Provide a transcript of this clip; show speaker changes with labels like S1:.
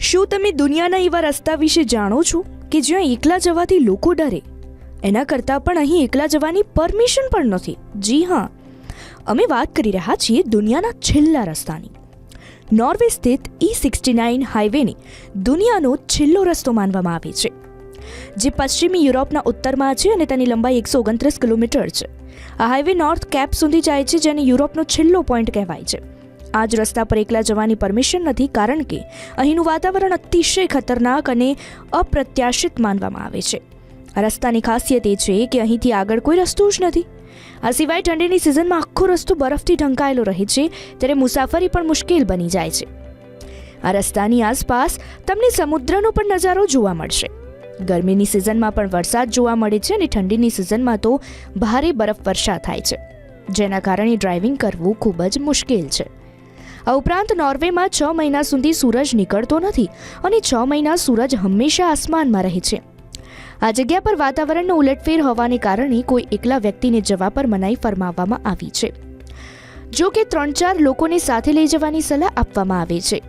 S1: શું તમે દુનિયાના એવા રસ્તા વિશે જાણો છો કે જ્યાં એકલા જવાથી લોકો ડરે? એના કરતાં પણ અહીં એકલા જવાની પરમિશન પણ નથી. જી હા. અમે વાત કરી રહ્યા છીએ દુનિયાના છેલ્લા રસ્તાની. નોર્વે સ્થિત ઈ સિક્સટી નાઇન હાઈવેને દુનિયાનો છેલ્લો રસ્તો માનવામાં આવે છે, જે પશ્ચિમી યુરોપના ઉત્તરમાં છે અને તેની લંબાઈ એકસો ઓગણત્રીસ કિલોમીટર છે. આ હાઈવે નોર્થ કેપ સુધી જાય છે, જેને યુરોપનો છેલ્લો પોઈન્ટ કહેવાય છે. આ જ રસ્તા પર એકલા જવાની પરમિશન નથી કારણ કે અહીંનું વાતાવરણ અતિશય ખતરનાક અને અપ્રત્યાશિત માનવામાં આવે છે. આ રસ્તાની ખાસિયત એ છે કે અહીંથી આગળ કોઈ રસ્તો જ નથી. આ સિવાય ઠંડીની સિઝનમાં આખો રસ્તો બરફથી ઢંકાયેલો રહે છે, ત્યારે મુસાફરી પણ મુશ્કેલ બની જાય છે. આ રસ્તાની આસપાસ તમને સમુદ્રનો પણ નજારો જોવા મળશે. ગરમીની સિઝનમાં પણ વરસાદ જોવા મળે છે અને ઠંડીની સિઝનમાં તો ભારે બરફ વર્ષા થાય છે. જેના કારણે ડ્રાઇવિંગ કરવું ખૂબ જ મુશ્કેલ છે. આ ઉપરાંત નોર્વેમાં છ મહિના સુધી સૂરજ નીકળતો નથી અને છ મહિના સૂરજ હંમેશા આસમાનમાં રહે છે. આ જગ્યા પર વાતાવરણનો ઉલટફેર હોવાને કારણે કોઈ એકલા વ્યક્તિને જવા પર મનાઈ ફરમાવવામાં આવી છે. જો કે ત્રણ ચાર લોકોને સાથે લઈ જવાની સલાહ આપવામાં આવે છે.